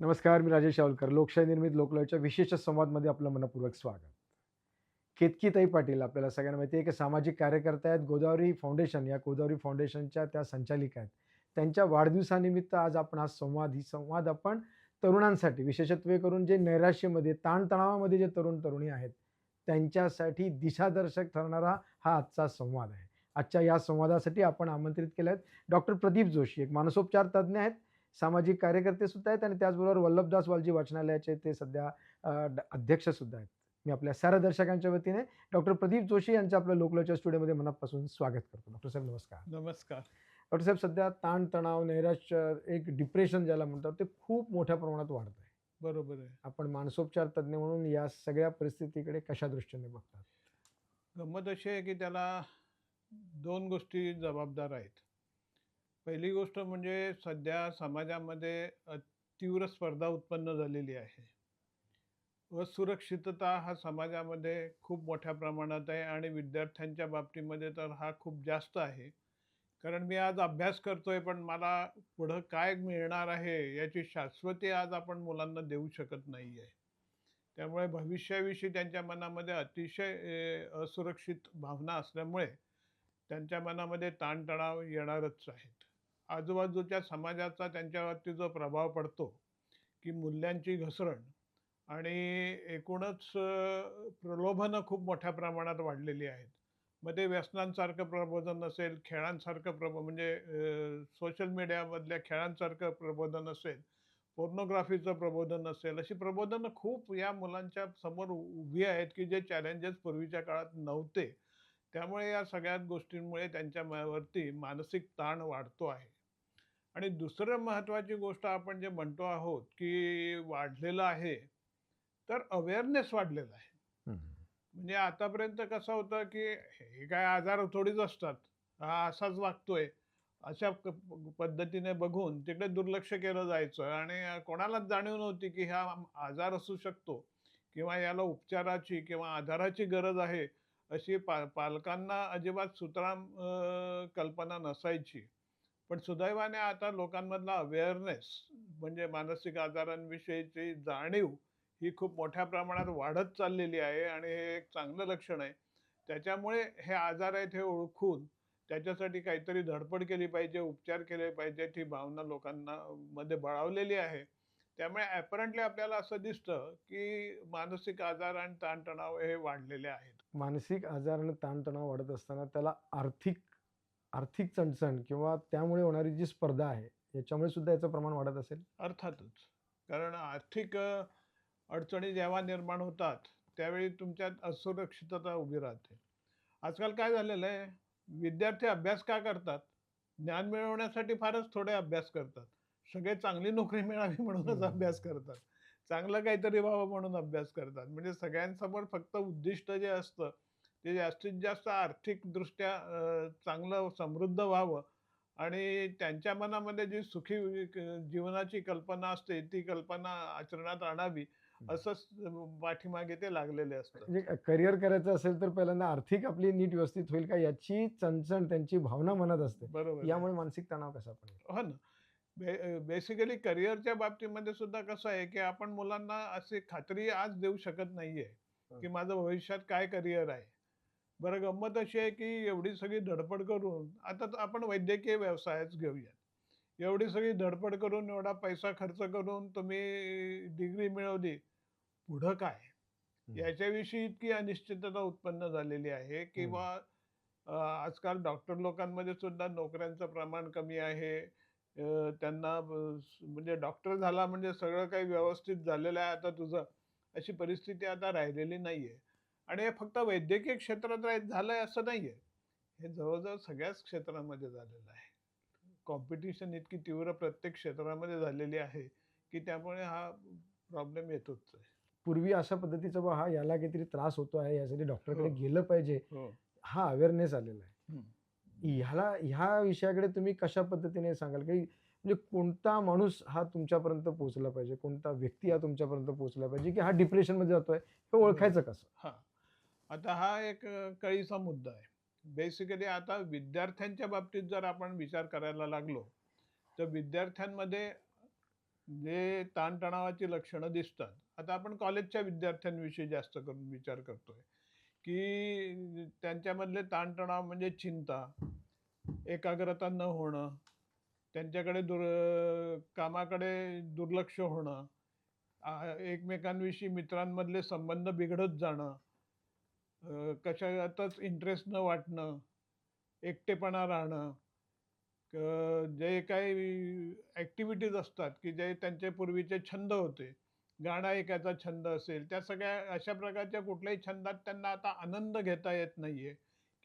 नमस्कार मी राजेश शावलकर. लोकशाही निर्मित लोकलयच्या विशेष संवादमध्ये आपलं मनपूर्वक स्वागत. केतकीताई पाटील आपल्याला सगळ्यांना माहिती आहे की सामाजिक कार्यकर्ता आहेत. गोदावरी फाउंडेशन या गोदावरी फाउंडेशनच्या त्या संचालिका आहेत. त्यांच्या वाढदिवसानिमित्त आज आपण हा संवाद ही संवाद आपण तरुणांसाठी विशेषत्वे करून जे नैराश्यमध्ये ताणतणावामध्ये जे तरुण तरुणी आहेत त्यांच्यासाठी दिशादर्शक ठरणारा हा आजचा संवाद आहे. आजच्या या संवादासाठी आपण आमंत्रित केले आहेत डॉक्टर प्रदीप जोशी एक मानसोपचार तज्ज्ञ आहेत. सामाजिक कार्यकर्ते सुद्धा आहेत आणि त्याचबरोबर वल्लभदास वालजी वाचनालयाचे ते सध्या अ, ड- अध्यक्ष सुद्धा आहेत. मी आपल्या साऱ्या दर्शकांच्या वतीने डॉक्टर प्रदीप जोशी यांचं आपल्या लोकलच्या स्टुडिओमध्ये मनापासून स्वागत करतो. डॉक्टर साहेब नमस्कार. नमस्कार. डॉक्टर साहेब सध्या ताणतणाव नैराश्य एक डिप्रेशन ज्याला म्हणतात ते खूप मोठ्या प्रमाणात वाढत आहे बरोबर आहे. आपण मानसोपचार तज्ज्ञ म्हणून या सगळ्या परिस्थितीकडे कशा दृष्टीने बघतात? गंमत अशी आहे की त्याला दोन गोष्टी जबाबदार आहेत. पहिली गोष्ट म्हणजे सध्या समाजामध्ये अ, तीव्र स्पर्धा उत्पन्न झालेली आहे. असुरक्षितता हा समाजामध्ये खूप मोठ्या प्रमाणात आहे आणि विद्यार्थ्यांच्या बाबतीमध्ये तर हा खूप जास्त आहे. कारण मी आज अभ्यास करतो आहे पण मला पुढं काय मिळणार आहे याची शाश्वती आज आपण मुलांना देऊ शकत नाही आहे त्यामुळे भविष्याविषयी त्यांच्या मनामध्ये अतिशय असुरक्षित भावना असल्यामुळे त्यांच्या मनामध्ये ताणतणाव येणारच आहेत. आजूबाजूच्या समाजाचा त्यांच्यावरती जो प्रभाव पडतो की मूल्यांची घसरण आणि एकूणच प्रलोभनं खूप मोठ्या प्रमाणात वाढलेली आहेत. मग ते व्यसनांसारखं प्रबोधन असेल खेळांसारखं प्रबो म्हणजे सोशल मीडियामधल्या खेळांसारखं प्रबोधन असेल पोर्नोग्राफीचं प्रबोधन असेल अशी प्रबोधनं खूप या मुलांच्या समोर उभी आहेत की जे चॅलेंजेस पूर्वीच्या काळात नव्हते. त्यामुळे या सगळ्या गोष्टींमुळे त्यांच्या वरती मानसिक ताण वाढतो आहे. आणि दुसरं महत्त्वाची गोष्ट आपण जे म्हणतो आहोत की वाढलेलं आहे तर अवेअरनेस वाढलेला आहे. म्हणजे आतापर्यंत कसं होतं की हे काय आजार थोडीच असतात हा असाच वागतोय अशा पद्धतीने बघून तिकडे दुर्लक्ष केलं जायचं आणि कोणालाच जाणीव नव्हती की हा आजार असू शकतो किंवा याला उपचाराची किंवा आधाराची गरज आहे अशी पा पालकांना अजिबात सुतराम कल्पना नसायची. पण सुदैवाने आता लोकांमधला अवेअरनेस म्हणजे मानसिक आजारांविषयीची जाणीव ही खूप मोठ्या प्रमाणात वाढत चाललेली आहे आणि हे एक चांगलं लक्षण आहे. त्याच्यामुळे हे आजार आहेत हे ओळखून त्याच्यासाठी काहीतरी धडपड केली पाहिजे उपचार केले पाहिजेत ही भावना लोकांना मध्ये बळावलेली आहे. त्यामुळे ॲपरंटली आपल्याला असं दिसतं की मानसिक आजार आणि ताणतणाव हे वाढलेले आहेत. मानसिक आजार आणि ताणतणाव वाढत असताना त्याला आर्थिक आर्थिक चणचण किंवा त्यामुळे होणारी जी स्पर्धा आहे याच्यामुळे सुद्धा याचं प्रमाण वाढत असेल? अर्थातच. कारण आर्थिक अडचणी जेव्हा निर्माण होतात त्यावेळी तुमच्यात असुरक्षितता उभी राहते. आजकाल काय झालेलं आहे? विद्यार्थी अभ्यास का करतात? ज्ञान मिळवण्यासाठी फारच थोडे अभ्यास करतात. सगळे चांगली नोकरी मिळावी म्हणूनच. अभ्यास करतात. चांगलं काहीतरी व्हावं म्हणून अभ्यास करतात. म्हणजे सगळ्यांसमोर फक्त उद्दिष्ट जे असतं ते जास्तीत जास्त आर्थिकदृष्ट्या चांगलं समृद्ध व्हावं. आणि त्यांच्या मनामध्ये जी सुखी जीवनाची कल्पना असते ती कल्पना आचरणात आणावी असंच पाठीमागे ते लागलेले असतात म्हणजे करिअर करायचं असेल तर पहिल्यांदा आर्थिक आपली नीट व्यवस्थित होईल का याची चणचण त्यांची भावना मनात असते. बरोबर. यामुळे मानसिक तणाव कसा पण? हो ना. बे बेसिकली करिअरच्या बाबतीमध्ये सुद्धा कसं आहे की आपण मुलांना अशी खात्री आज देऊ शकत नाहीये की माझं भविष्यात काय करिअर आहे. बरं गंमत अशी आहे की एवढी सगळी धडपड करून आता आपण वैद्यकीय व्यवसायच घेऊयात. एवढी सगळी धडपड करून एवढा पैसा खर्च करून तुम्ही डिग्री मिळवली पुढं काय? याच्याविषयी इतकी अनिश्चितता उत्पन्न झालेली आहे किंवा आजकाल डॉक्टर लोकांमध्ये सुद्धा नोकऱ्यांचं प्रमाण कमी आहे. त्यांना म्हणजे डॉक्टर झाला म्हणजे सगळं काही व्यवस्थित झालेलं आहे. आता तुझं अशी परिस्थिती आता राहिलेली नाहीये. आणि हे फक्त वैद्यकीय क्षेत्रात राह- झालंय असं नाहीये. हे जवळजवळ सगळ्याच क्षेत्रामध्ये झालेलं आहे. कॉम्पिटिशन इतकी तीव्र प्रत्येक क्षेत्रामध्ये झालेली आहे की त्यामुळे हा प्रॉब्लेम येतोच आहे. पूर्वी अशा पद्धतीचा बा हा याला काहीतरी त्रास होतो आहे यासाठी डॉक्टरकडे हो. गेलं पाहिजे. हो. हा अवेअरनेस आलेला आहे. ह्याला ह्या विषयाकडे तुम्ही कशा पद्धतीने सांगाल? की म्हणजे कोणता माणूस हा तुमच्यापर्यंत पोहोचला पाहिजे? कोणता व्यक्ती हा तुमच्यापर्यंत पोहोचला पाहिजे? की हा डिप्रेशनमध्ये जातोय? हे ओळखायचं कसं? हा. आता हा एक कळीचा मुद्दा आहे बेसिकली आता विद्यार्थ्यांच्या बाबतीत जर आपण विचार करायला लागलो तर विद्यार्थ्यांमध्ये जे ताणतणावाची लक्षणं दिसतात. आता आपण कॉलेजच्या विद्यार्थ्यांविषयी जास्त करून विचार करतोय, की त्यांच्यामधले ताणतणाव म्हणजे चिंता, एकाग्रता न होणं, त्यांच्याकडे दुर कामाकडे दुर्लक्ष होणं, एकमेकांविषयी मित्रांमधले संबंध बिघडत जाणं, कशातच इंटरेस्ट न वाटणं, एकटेपणा राहणं, जे काही ॲक्टिव्हिटीज असतात, की जे त्यांचे पूर्वीचे छंद होते. गाणं ऐकायचा छंद असेल, त्या सगळ्या अशा प्रकारच्या कुठल्याही छंदात त्यांना आता आनंद घेता येत नाही आहे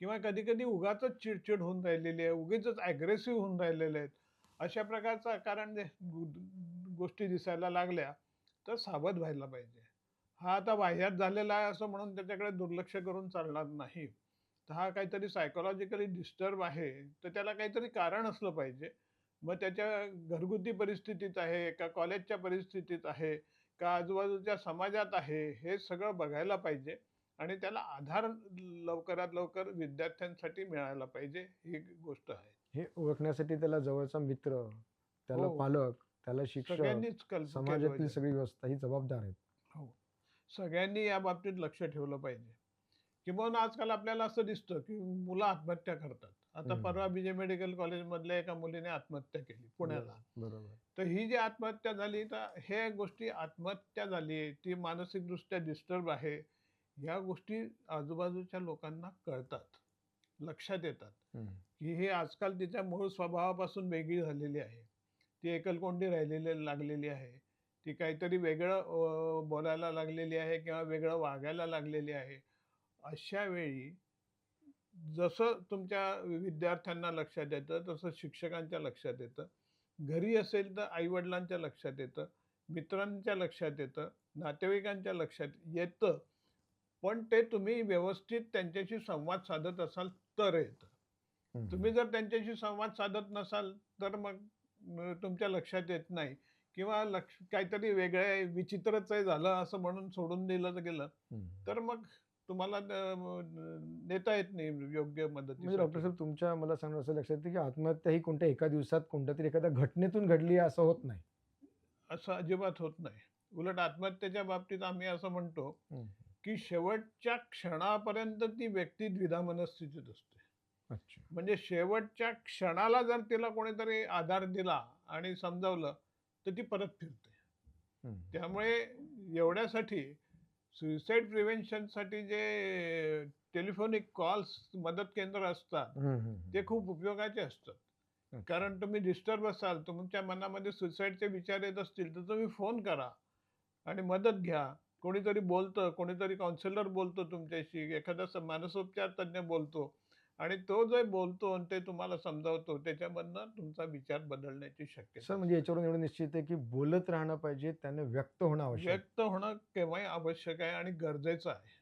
किंवा कधीकधी उगाच चिडचिड होऊन राहिलेली आहे, उगीचच ॲग्रेसिव्ह होऊन राहिलेले आहेत. अशा प्रकारचं कारण जे गोष्टी दिसायला लागल्या, तर सावध व्हायला पाहिजे. हा आता वाह्यात झालेला आहे असं म्हणून त्याच्याकडे दुर्लक्ष करून चालणार नाही. तर हा काहीतरी सायकॉलॉजिकली डिस्टर्ब आहे, तर त्याला काहीतरी कारण असलं पाहिजे. मग त्याच्या घरगुती परिस्थितीत आहे, का कॉलेजच्या परिस्थितीत आहे, का आजूबाजूच्या समाजात आहे, हे सगळं बघायला पाहिजे आणि त्याला आधार लवकरात लवकर विद्यार्थ्यांसाठी मिळायला पाहिजे, ही गोष्ट आहे. हे ओळखण्यासाठी त्याला जवळचा मित्र, त्याला हो. पालक, त्याला शिक्षक, समाजातील. सगळी व्यवस्था ही जबाबदार आहेत. सगळ्यांनी या बाबतीत लक्ष ठेवलं पाहिजे. किंबहुना आजकाल आपल्याला असं दिसतं, की मुलं आत्महत्या करतात. आता. परवा बी-जे मेडिकल कॉलेजमधल्या एका मुलीने आत्महत्या केली पुण्याला. बरोबर. तर ही जी आत्महत्या झाली, तर हे गोष्टी आत्महत्या झाली, ती मानसिकदृष्ट्या डिस्टर्ब आहे. या गोष्टी आजूबाजूच्या लोकांना कळतात, लक्षात येतात. की ही आजकाल तिच्या मूळ स्वभावापासून वेगळी झालेली आहे. ती एकलकोंडी राहिलेली लागलेली आहे. ती काहीतरी वेगळं बोलायला लागलेली आहे किंवा वेगळं वागायला लागलेली आहे. अशा वेळी जसं तुमच्या विद्यार्थ्यांना लक्षात येतं, तसं शिक्षकांच्या लक्षात येतं. घरी असेल तर आई-वडिलांच्या लक्षात येतं, मित्रांच्या लक्षात येतं, नातेवाईकांच्या लक्षात येतं. पण ते तुम्ही व्यवस्थित त्यांच्याशी संवाद साधत असाल तर येतं. तुम्ही जर त्यांच्याशी संवाद साधत नसाल, तर मग तुमच्या लक्षात येत नाही किंवा लक्ष काहीतरी वेगळं आहे, विचित्रच आहे झालं असं म्हणून सोडून दिलं गेलं. तर मग तुम्हाला नेता येत नाही योग्य म्हणजे डॉक्टर. साहेब तुमच्या मला सांगणं असं लक्षात येतं, की आत्महत्या ही कोणत्या एका दिवसात कोणत्यातरी एखाद्या घटनेतून घडली असं होत नाही. असं अजिबात होत नाही. उलट आत्महत्येच्या बाबतीत आम्ही असं म्हणतो. की शेवटच्या क्षणापर्यंत ती व्यक्ती द्विधा मनस्थितीत असते. म्हणजे शेवटच्या क्षणाला जर तिला कोणीतरी आधार दिला आणि समजावलं, तर ती परत फिरते. त्यामुळे एवढ्यासाठी सुसाईड प्रिव्हेन्शनसाठी जे टेलिफोनिक कॉल्स मदत केंद्र असतात, ते. खूप उपयोगाचे असतात. कारण तुम्ही डिस्टर्ब असाल, तुमच्या मनामध्ये सुसाईडचे विचार येत असतील, तर तुम्ही फोन करा आणि मदत घ्या. कोणीतरी बोलतं, कोणीतरी काउन्सिलर बोलतो तुमच्याशी, एखादा मानसोपचार तज्ञ बोलतो आणि तो जे बोलतो आणि ते तुम्हाला समजावतो, त्याच्यामधनं तुमचा विचार बदलण्याची शक्यता सर. म्हणजे याच्यावरून एवढं निश्चित आहे, की बोलत राहणं पाहिजे, त्याने व्यक्त होणं आवश्यक आहे. व्यक्त होणं केव्हाही आवश्यक आहे आणि गरजेचं आहे.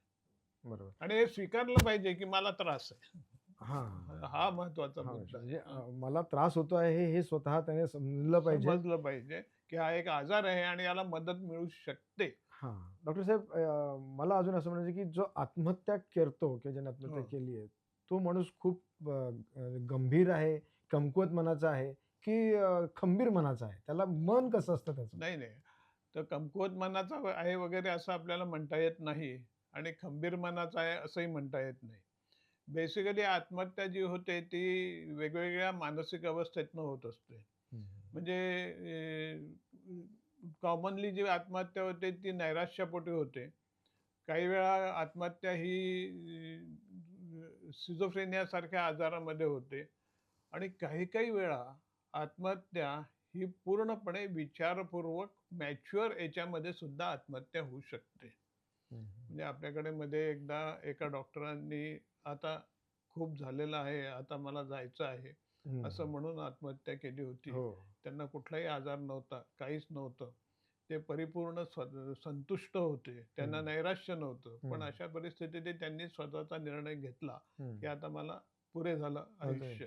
बरोबर. आणि हे स्वीकारलं पाहिजे, की मला त्रास आहे. हां. हा महत्त्वाचा मुद्दा म्हणजे. अ, मला त्रास होतो आहे हे हे स्वतः त्याने समजलं पाहिजे. समजलं पाहिजे, की हा एक आजार आहे आणि याला मदत मिळू शकते. हां. डॉक्टर साहेब अ, मला अजून असं म्हणायचं की जो आत्महत्या करतो किंवा ज्याने आत्महत्या हो. केली आहे, तो माणूस खूप गंभीर आहे, कमकुवत मनाचा आहे, की खंबीर मनाचा आहे? त्याला मन कसं असतं त्याचं? नाही, नाही. तर कमकुवत मनाचा आहे वगैरे असं आपल्याला म्हणता येत नाही आणि खंबीर मनाचा आहे असंही म्हणता येत नाही. बेसिकली आत्महत्या जी होते ती वेगवेगळ्या मानसिक अवस्थेतनं होत असते. म्हणजे कॉमनली जी आत्महत्या होते ती नैराश्यपोटी होते. काही वेळा आत्महत्या ही सिझोफ्रेनिया सारख्या आजारामध्ये होते आणि काही काही वेळा आत्महत्या ही पूर्णपणे विचारपूर्वक मॅच्युअर याच्यामध्ये सुद्धा आत्महत्या होऊ शकते. म्हणजे आपल्याकडे मध्ये एकदा एका डॉक्टरांनी आता खूप झालेलं आहे, आता मला जायचं आहे, असं. म्हणून आत्महत्या केली होती. हो. त्यांना कुठलाही आजार नव्हता, काहीच नव्हतं. ते परिपूर्ण संतुष्ट होते. त्यांना. नैराश्य नव्हतं. पण. अशा परिस्थितीत त्यांनी स्वतःचा निर्णय घेतला. की आता मला पुरे झालं आयुष्य.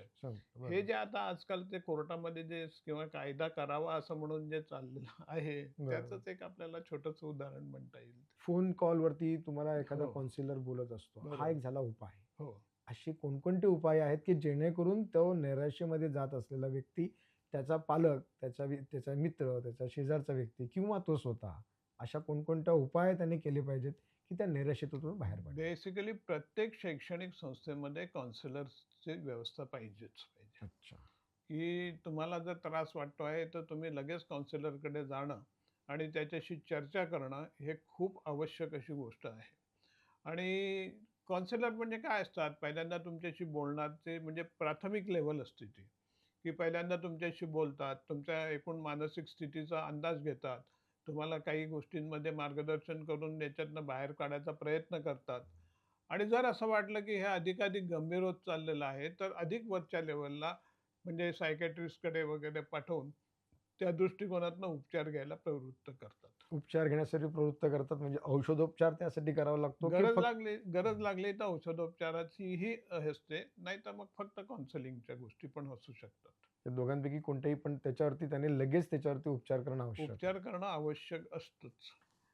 हे. जे आता आजकाल ते कोर्टामध्ये जे किंवा कायदा करावा असं म्हणून जे चाललेलं आहे. त्याचंच एक आपल्याला छोटंसं उदाहरण म्हणता येईल. फोन कॉलवरती तुम्हाला एखादा हो. काउन्सिलर बोलत असतो. हा. एक झाला उपाय. हो. असे कोणकोणते उपाय आहेत, की जेणेकरून तो नैराश्यामध्ये जात असलेला व्यक्ती त्याचा पालक, त्याचा वि त्याचा मित्र, त्याचा शेजारचा व्यक्ती किंवा तो स्वतः अशा कोणकोणत्या उपाय त्यांनी केले पाहिजेत, की त्या नैराश्यातून बाहेर पडायला? बेसिकली प्रत्येक शैक्षणिक संस्थेमध्ये काउन्सिलर्सची व्यवस्था पाहिजेच पाहिजे. अच्छा. की तुम्हाला जर त्रास वाटतो आहे, तर तुम्ही लगेच काउन्सिलरकडे जाणं आणि त्याच्याशी चर्चा करणं हे खूप आवश्यक अशी गोष्ट आहे. आणि काउन्सिलर म्हणजे काय असतात, पहिल्यांदा तुमच्याशी बोलण्याचे म्हणजे प्राथमिक लेव्हल असते ती, की पहिल्यांदा तुमच्याशी बोलतात, तुमच्या एकूण मानसिक स्थितीचा अंदाज घेतात, तुम्हाला काही गोष्टींमध्ये मार्गदर्शन करून याच्यातनं बाहेर काढायचा प्रयत्न करतात. आणि जर असं वाटलं, की हे अधिकाधिक गंभीर होत चाललेलं आहे, तर अधिक वरच्या लेवलला म्हणजे सायकॅट्रिस्टकडे वगैरे पाठवून त्या दृष्टिकोनातनं उपचार घ्यायला प्रवृत्त करतात. उपचार घेण्यासाठी प्रवृत्त करतात म्हणजे औषधोपचार त्यासाठी करावा लागतो, की गरज फक्त लागली गरज लागली तर औषधोपचाराचीही हे असते, नाहीतर मग फक्त काउन्सिलिंगच्या गोष्टी पण असू शकतात. या दोघांपैकी कोणतेही पण त्याच्यावरती त्याने लगेच त्याच्यावरती उपचार करणं आवश्यक आहे. उपचार करणं आवश्यक असतंच.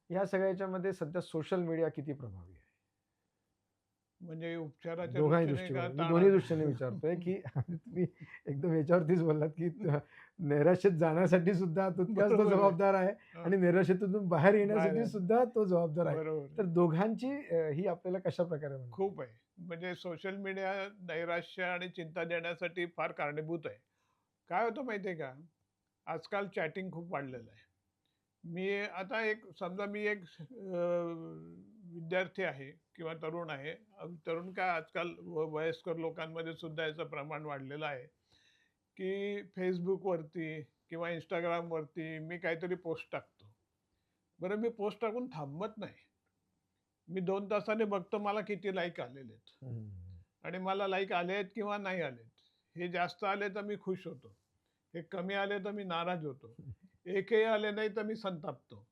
या सगळ्या ह्याच्यामध्ये सध्या सोशल मीडिया किती प्रभावी आहे? म्हणजे उपचाराच्या दोघांही दृष्टीने. मी दोन्ही दृष्टीने विचारतोय, की तुम्ही एकदम याच्यावरतीच बोललात, की नैराश्यात जाण्यासाठी सुद्धा तितकाच तो. जबाबदार आहे. आणि नैराश्यातून बाहेर येण्यासाठी. सुद्धा तो जबाबदार आहे. तर. दोघांची ही आपल्याला कशाप्रकारे म्हणता खूप आहे. म्हणजे सोशल मीडिया नैराश्य आणि चिंता देण्यासाठी फार कारणीभूत आहे. काय होतं माहिती आहे का? आजकाल चॅटिंग खूप वाढलेलं आहे. मी आता एक समजा मी एक विद्यार्थी आहे किंवा तरुण आहे. तरुण काय आजकाल व वयस्कर लोकांमध्ये सुद्धा याचं प्रमाण वाढलेलं आहे, की Facebookवरती किंवा Instagramवरती मी काहीतरी पोस्ट टाकतो. बरं मी पोस्ट टाकून थांबत नाही. मी 2 तासाने बघतो मला किती लाइक आलेले आहेत. आणि मला लाइक आले आहेत किंवा नाही आलेत. हे जास्त आले तर मी खुश होतो. हे कमी आले तर मी नाराज होतो. एकही आले नाही तर मी संतापतो.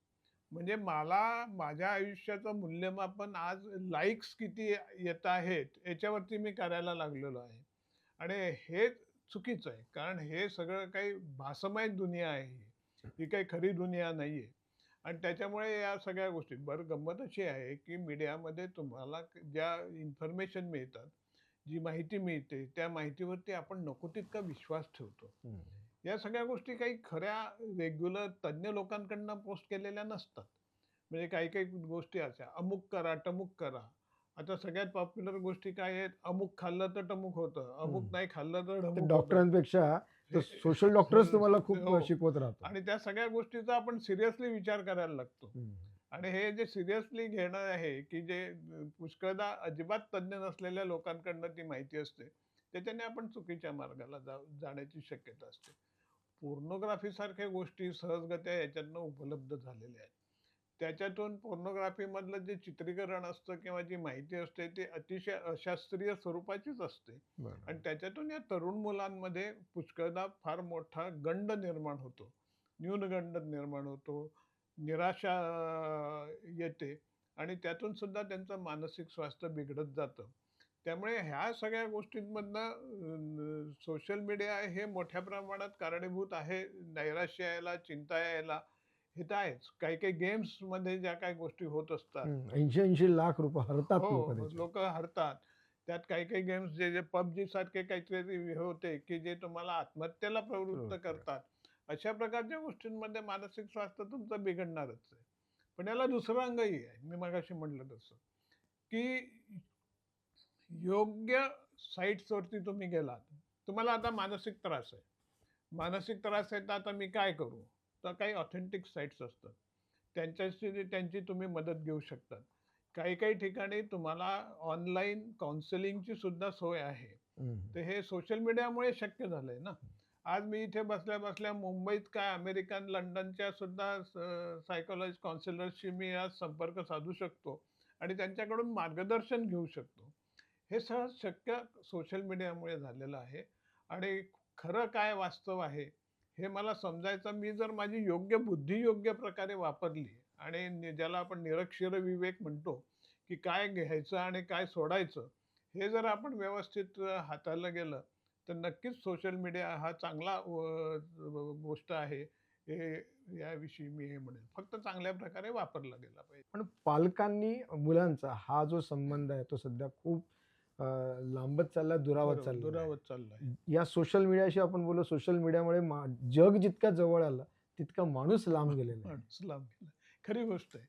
म्हणजे मला माझ्या आयुष्याचं मूल्यमापन आज लाईक्स किती येत आहेत याच्यावरती मी करायला लागलेलो आहे. आणि हे चुकीचं आहे. कारण हे सगळं काही भासमय दुनिया आहे ही. काही खरी दुनिया नाही आहे आणि त्याच्यामुळे या सगळ्या गोष्टी बरं गंमत अशी आहे, की मीडियामध्ये तुम्हाला ज्या इन्फॉर्मेशन मिळतात, जी माहिती मिळते, त्या माहितीवरती आपण नको तितका विश्वास ठेवतो. हं. या सगळ्या गोष्टी काही खऱ्या रेग्युलर तज्ञ लोकांकडनं पोस्ट केलेल्या नसतात. म्हणजे काही-काही गोष्टी अशा अमुक करा, तमुक करा. आता सगळ्यात पॉप्युलर गोष्टी काय आहेत? अमुक खाल्लं तर तमुक होतं. अमुक हं. नाही खाल्लं तर. डॉक्टरांपेक्षा हे सोशल डॉक्टरच तुम्हाला हो. खूप शिकवत राहतो. आणि त्या सगळ्या गोष्टीचा आपण सिरियसली विचार करायला लागतो. हं. आणि हे जे सिरियसली घेणं आहे, की जे पुष्कळदा अजिबात तज्ञ नसलेल्या लोकांकडनं ती माहिती असते. त्याच्याने आपण चुकीच्या मार्गाला जा जाण्याची शक्यता असते. पोर्नोग्राफी सारख्या गोष्टी सहजगत्या याच्यातनं उपलब्ध झालेल्या आहेत. त्याच्यातून पोर्नोग्राफीमधलं जे चित्रीकरण असतं किंवा जी माहिती असते ती अतिशय अशास्त्रीय स्वरूपाचीच असते. आणि त्याच्यातून या तरुण मुलांमध्ये पुष्कळदा फार मोठा गंड निर्माण होतो. न्यूनगंड निर्माण होतो. निराशा येते आणि त्यातून सुद्धा त्यांचं मानसिक स्वास्थ्य बिघडत जातं. त्यामुळे ह्या सगळ्या गोष्टींमधनं सोशल मीडिया हे मोठ्या प्रमाणात कारणीभूत आहे नैराश्य यायला, चिंता यायला. हे तर आहेच. काही-काही गेम्समध्ये ज्या काही गोष्टी होत असतात. हं. 80-80 लाख रुपये हरतात हो, लोकं हरतात. त्यात काही-काही गेम्स जे जे PUBG सारखे काहीतरी हे होते, की जे तुम्हाला आत्महत्येला प्रवृत्त प्रवृत्त करतात. अशा प्रकारच्या गोष्टींमध्ये मानसिक स्वास्थ्य तुमचं बिघडणारच आहे. पण याला दुसरं अंगही आहे. मी मगाशी म्हटलं तसं, की योग्य साइट्सवरती तुम्ही गेलात. तुम्हाला आता मानसिक त्रास आहे. मानसिक त्रास आहे तर आता मी काय करू? तर काही ऑथेंटिक साइट्स असतात. त्यांच्याशी त्यांची तुम्ही मदत घेऊ शकता. काही-काही ठिकाणी तुम्हाला ऑनलाईन काउन्सिलिंगची सुद्धा सोय आहे. तर हे सोशल मीडियामुळे शक्य झालंय ना. आज मी इथे बसल्या-बसल्या मुंबईत काय अमेरिकन, लंडनच्या सुद्धा सायकॉलॉजिस्ट काउन्सिलर्सशी मी आज संपर्क साधू शकतो आणि त्यांच्याकडून मार्गदर्शन घेऊ शकतो. हे सहज शक्य सोशल मीडियामुळे झालेलं आहे आणि खरं काय वास्तव आहे, हे मला समजायचं मी जर माझी योग्य बुद्धी योग्य प्रकारे वापरली आणि ज्याला आपण निरक्षर विवेक म्हणतो, की काय घ्यायचं आणि काय सोडायचं, हे जर आपण व्यवस्थित हाताळलं गेलं, तर नक्कीच सोशल मीडिया हा चांगला गोष्ट आहे. हे याविषयी मी हे म्हणेन. फक्त चांगल्या प्रकारे वापरला गेला पाहिजे. पण पालकांनी मुलांचा हा जो संबंध आहे तो सध्या खूप लांबत चालला दुरावत चालला. दुरावत चाललाय या सोशल मीडियाशी आपण बोललो सोशल मीडियामुळे जग जितका जवळ आलं तितका माणूस लांब गेलेला. माणूस लांब गेला खरी गोष्ट आहे.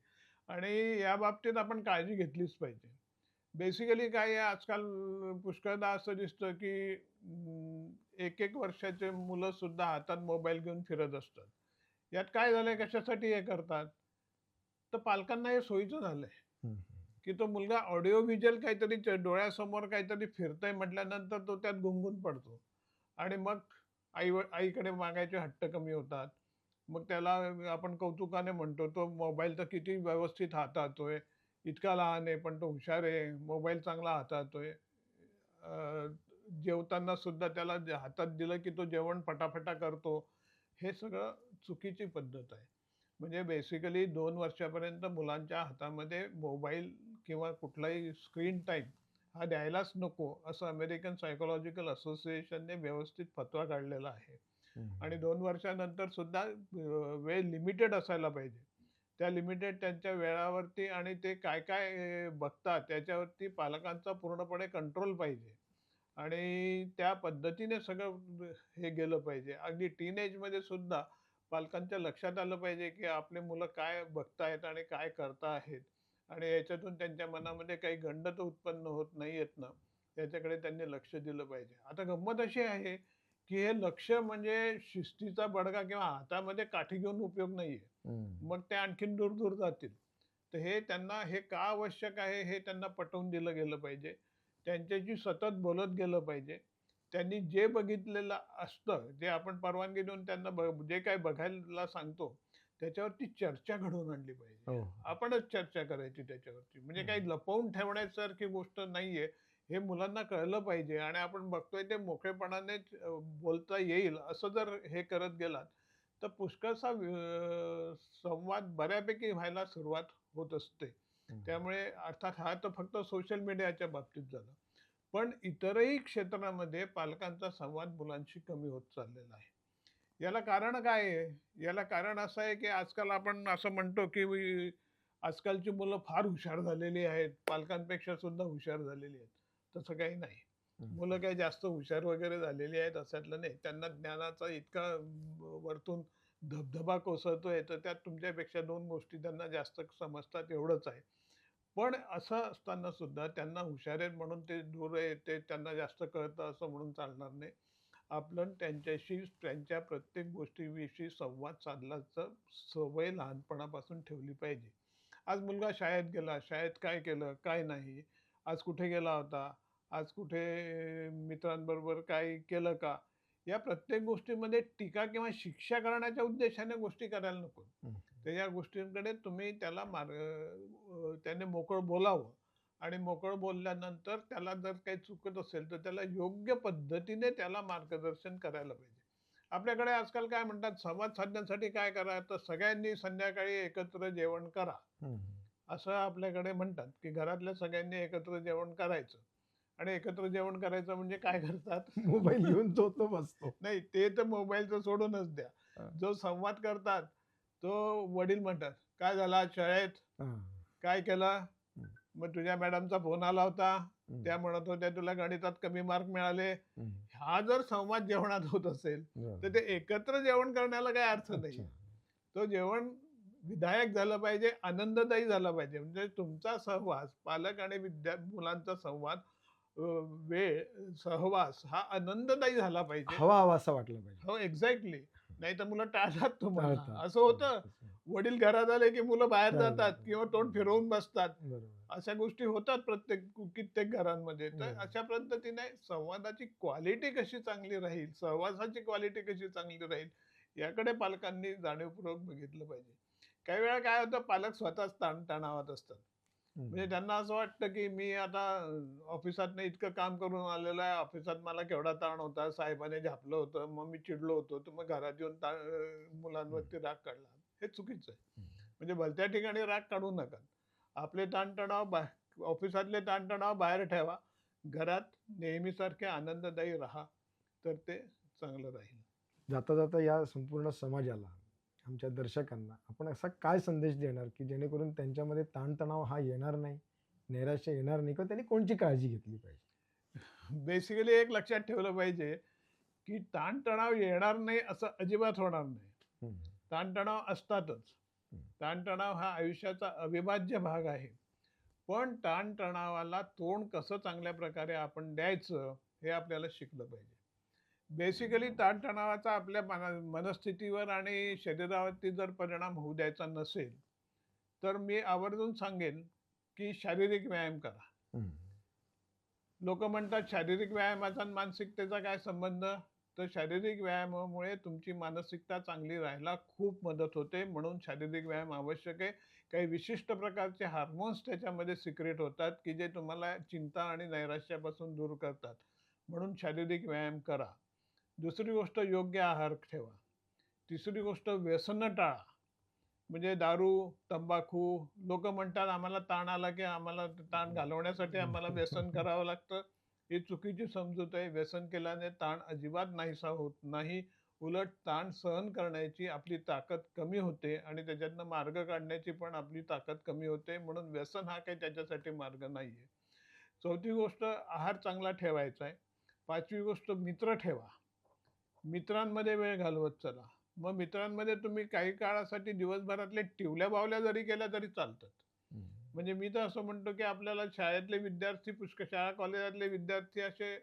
आणि या बाबतीत आपण काळजी घेतलीच पाहिजे. बेसिकली काय आहे आजकाल पुष्कळदा असं दिसतं की एक एक वर्षाचे मुलं सुद्धा हातात मोबाईल घेऊन फिरत असतात. यात काय झालंय कशासाठी हे करतात? तर पालकांना हे सोयीचं झालंय. की तो मुलगा ऑडिओ व्हिज्युअल काहीतरी च- डोळ्यासमोर काहीतरी फिरतंय म्हटल्यानंतर तो त्यात गुंगून पडतो. आणि मग आई आईकडे मागायचे हट्ट कमी होतात. मग त्याला आपण कौतुकाने म्हणतो तो मोबाईल तर किती व्यवस्थित हाताळतोय इतका लहान आहे पण तो हुशार आहे मोबाईल चांगला हाताळतोय. जेवताना सुद्धा त्याला हातात दिलं की तो जेवण फटाफटा करतो. हे सगळं चुकीची पद्धत आहे. म्हणजे बेसिकली दोन वर्षापर्यंत मुलांच्या हातामध्ये मोबाईल किंवा कुठलाही स्क्रीन टाईम हा द्यायलाच नको असं अमेरिकन सायकोलॉजिकल असोसिएशनने व्यवस्थित फतवा काढलेला आहे. आणि दोन वर्षानंतर सुद्धा वेळ लिमिटेड असायला पाहिजे. त्या लिमिटेड त्यांच्या वेळावरती आणि ते काय काय बघतात त्याच्यावरती पालकांचा पूर्णपणे कंट्रोल पाहिजे. आणि त्या पद्धतीने सगळं हे गेलं पाहिजे. अगदी टीनेजमध्ये सुद्धा पालकांच्या लक्षात आलं पाहिजे की आपले मुलं काय बघतायत आणि काय करता आहेत आणि याच्यातून त्यांच्या मनामध्ये काही गंड तर उत्पन्न होत नाही येत ना. त्याच्याकडे त्यांनी लक्ष दिलं पाहिजे. आता गंमत अशी आहे की हे लक्ष म्हणजे शिस्तीचा बडगा किंवा हातामध्ये काठी घेऊन उपयोग नाहीये. मग ते आणखीन दूर दूर जातील. तर हे त्यांना हे का आवश्यक आहे हे त्यांना पटवून दिलं गेलं पाहिजे. त्यांच्याशी सतत बोलत गेलं पाहिजे. त्यांनी जे बघितलेलं असतं जे आपण परवानगी देऊन त्यांना ब- जे काय बघायला सांगतो त्याच्यावरती चर्चा घडवून आणली पाहिजे हो. आपणच चर्चा करायची त्याच्यावरती म्हणजे. काही लपवून ठेवण्यासारखी गोष्ट नाहीये हे मुलांना कळलं पाहिजे आणि आपण बघतोय ते मोकळेपणाने बोलता येईल असं जर हे करत गेलात तर पुष्कळसा संवाद बऱ्यापैकी व्हायला सुरुवात होत असते. त्यामुळे अर्थात हा तर फक्त सोशल मीडियाच्या बाबतीत झालं पण इतरही क्षेत्रामध्ये पालकांचा संवाद मुलांशी कमी होत चाललेला आहे याला कारण काय आहे? याला कारण असं आहे की आजकाल आपण असं म्हणतो की आजकालची मुलं फार हुशार झालेली आहेत. पालकांपेक्षा सुद्धा हुशार झालेली आहेत. तसं काही नाही. मुलं काही जास्त हुशार वगैरे झालेली आहेत असल्यातलं नाही. त्यांना ज्ञानाचा इतका वरतून धबधबा कोसळतोय तर त्यात तुमच्यापेक्षा दोन गोष्टी त्यांना जास्त समजतात एवढंच आहे. पण असं असताना सुद्धा त्यांना हुशार आहेत म्हणून ते दूर आहे ते त्यांना जास्त कळतं असं म्हणून चालणार नाही. आपण त्यांच्याशी त्यांच्या प्रत्येक गोष्टीविषयी संवाद साधल्याचं सवय लहानपणापासून ठेवली पाहिजे. आज मुलगा शाळेत गेला शाळेत काय केलं काय नाही? आज कुठे गेला होता? आज कुठे मित्रांबरोबर काय केलं का? या प्रत्येक गोष्टीमध्ये टीका किंवा शिक्षा करण्याच्या उद्देशाने गोष्टी करायला नको. हम्म. तर या गोष्टींकडे तुम्ही त्याला मार्ग त्याने मोकळं बोलावं. आणि मोकळं बोलल्यानंतर त्याला जर काही चुकत असेल तर त्याला योग्य पद्धतीने त्याला मार्गदर्शन करायला पाहिजे आपल्याकडे आजकाल काय म्हणतात संवाद साधण्यासाठी काय करा तर सगळ्यांनी संध्याकाळी एकत्र जेवण करा. असं आपल्याकडे म्हणतात की घरातल्या सगळ्यांनी एकत्र जेवण करायचं आणि एकत्र जेवण करायचं म्हणजे काय करतात मोबाईल घेऊन तो तो बसतो नाही ते तर मोबाईलचं सोडूनच द्या. जो संवाद करतात तो वडील म्हणतात काय झाला शाळेत. काय केलं. मग तुझ्या मॅडमचा फोन आला होता. त्या म्हणत होत्या तुला गणितात कमी मार्क मिळाले. हा जर संवाद जेवणात होत असेल. तर ते एकत्र जेवण करण्याला काही अर्थ नाही. तो जेवण विधायक झालं पाहिजे आनंददायी झाला पाहिजे म्हणजे तुमचा सहवास पालक आणि विद्या मुलांचा संवाद वेळ सहवास हा आनंददायी झाला पाहिजे हवा हवा असा वाटला पाहिजे हो एक्झॅक्टली नाही तर मुलं टाळतात तुम्हाला. असं होतं वडील घरात आले की मुलं बाहेर. जातात किंवा तोंड फिरवून बसतात. अशा गोष्टी होतात प्रत्येक कित्येक घरांमध्ये. तर. अशा पद्धतीने संवादाची क्वालिटी कशी चांगली राहील? सहवासाची क्वालिटी कशी चांगली राहील? याकडे पालकांनी जाणीवपूर्वक बघितलं पाहिजे. काही वेळा काय होतं पालक स्वतःच ताण तणावात असतात. म्हणजे. त्यांना असं वाटतं की मी आता ऑफिसात इतकं काम करून आलेलं आहे. ऑफिसात मला केवढा ताण होता? साहेबाने झापलं होतं. मग मी चिडलो होतो. तर मग घरात येऊन मुलांवरती राग काढला. हे चुकीचं आहे. म्हणजे भलत्या ठिकाणी राग काढू नका. आपले ताणतणाव बा ऑफिसातले ताणतणाव बाहेर ठेवा. घरात नेहमीसारखे आनंददायी राहा. तर ते चांगलं राहील. जाता जाता या संपूर्ण समाजाला आमच्या दर्शकांना आपण असा काय संदेश देणार की जेणेकरून त्यांच्यामध्ये ताणतणाव हा येणार नाही नैराश्य येणार नाही किंवा त्यांनी कोणची काळजी घेतली पाहिजे? बेसिकली एक लक्षात ठेवलं पाहिजे की ताणतणाव येणार नाही असं अजिबात होणार नाही. ताणतणाव असतातच. ताणतणाव हा आयुष्याचा अविभाज्य भाग आहे. पण ताणतणावाला तोंड कसं चांगल्या प्रकारे आपण द्यायचं हे आपल्याला शिकलं पाहिजे. बेसिकली ताणतणावाचा आपल्या मना मनस्थितीवर आणि शरीरावरती जर परिणाम होऊ द्यायचा नसेल तर मी आवर्जून सांगेन की शारीरिक व्यायाम करा. लोक म्हणतात शारीरिक व्यायामाचा आणि मानसिकतेचा काय संबंध? तर शारीरिक व्यायामामुळे तुमची मानसिकता चांगली राहायला खूप मदत होते. म्हणून शारीरिक व्यायाम आवश्यक आहे. काही विशिष्ट प्रकारचे हार्मोन्स त्याच्यामध्ये सिक्रेट होतात की जे तुम्हाला चिंता आणि नैराश्यापासून दूर करतात. म्हणून शारीरिक व्यायाम करा. दुसरी गोष्ट योग्य आहार ठेवा. तिसरी गोष्ट व्यसनं टाळा. म्हणजे दारू तंबाखू लोक म्हणतात आम्हाला ताण आला की आम्हाला ताण घालवण्यासाठी आम्हाला व्यसन करावं लागतं. ही चुकीची समजूत आहे. व्यसन केल्याने ताण अजिबात नाहीसा होत नाही. उलट ताण सहन करण्याची आपली ताकद कमी होते आणि त्याच्यातनं मार्ग काढण्याची पण आपली ताकद कमी होते. म्हणून व्यसन हा काही त्याच्यासाठी मार्ग नाही आहे चौथी गोष्ट आहार चांगला ठेवायचा आहे. पाचवी गोष्ट मित्र ठेवा. मित्रांमध्ये वेळ घालवत चला. मग मित्रांमध्ये तुम्ही काही काळासाठी दिवसभरातले टिवल्या बावल्या जरी केल्या तरी चालतात. म्हणजे मी तर असं म्हणतो की आपल्याला शाळेतले विद्यार्थी पुष्कळ शाळा कॉलेजातले विद्यार्थी असे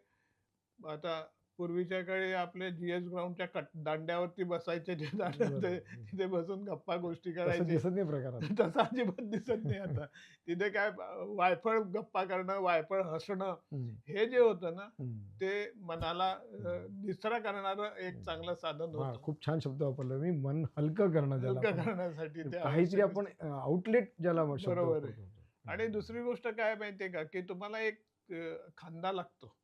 आता पूर्वीच्या काळी आपले जी एस ग्राउंडच्या कट दांड्यावरती बसायचे जे दांड्या. तिथे बसून गप्पा गोष्टी करायचे दिसत नाही प्रकारात तसं अजिबात दिसत नाही आता तिथे काय वायफळ गप्पा करणं वायफळ हसणं हं. जे होतं ना. ते मनाला अ, निचरा करणारं एक चांगलं साधन होतं खूप छान शब्द वापरला मी मन हलकं करणं हलकं करण्यासाठी काहीतरी आपण आउटलेट ज्याला बरोबर आहे. आणि दुसरी गोष्ट काय माहितीये का की तुम्हाला एक खांदा लागतो.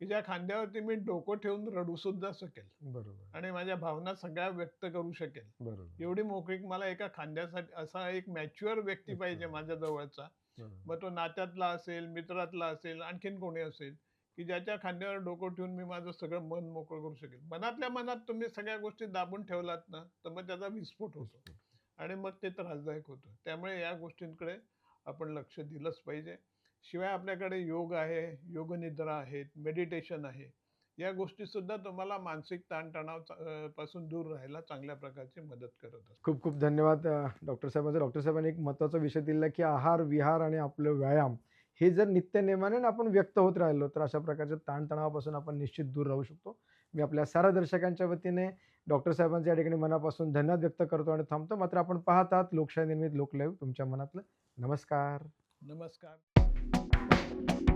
की ज्या खांद्यावरती मी डोकं ठेवून रडू सुद्धा शकेल. बरोबर. आणि माझ्या भावना सगळ्या व्यक्त करू शकेल. बरोबर. एवढी मोकळीक मला एका खांद्यासाठी असा एक मॅच्युअर व्यक्ती पाहिजे. माझ्या जवळचा. मग तो नात्यातला असेल मित्रातला असेल आणखीन कोणी असेल की ज्याच्या खांद्यावर डोकं ठेवून मी माझं सगळं मन मोकळं करू शकेल. मनातल्या मनात तुम्ही सगळ्या गोष्टी दाबून ठेवलात ना तर मग त्याचा विस्फोट होतो. आणि मग ते त्रासदायक होतं. त्यामुळे या गोष्टींकडे आपण लक्ष दिलंच पाहिजे. शिवाय आपल्याकडे योग आहे योगनिद्रा आहेत मेडिटेशन आहे. या गोष्टी सुद्धा तुम्हाला मानसिक ताणतणावपासून दूर राहायला चांगल्या प्रकारची मदत करत असतात. खूप खूप धन्यवाद डॉक्टर साहेबांचा. डॉक्टर साहेबांनी एक महत्त्वाचा विषय दिला की आहार विहार आणि आपलं व्यायाम हे जर नित्यनेमाने ना आपण व्यक्त होत राहिलो तर अशा प्रकारच्या ताणतणावापासून आपण निश्चित दूर राहू शकतो. मी आपल्या साऱ्या दर्शकांच्या वतीने डॉक्टर साहेबांच्या या ठिकाणी मनापासून धन्यवाद व्यक्त करतो आणि थांबतो. मात्र आपण पाहतात लोकशाही निर्मित लोकलाईव्ह तुमच्या मनातलं. नमस्कार. नमस्कार. Thank you.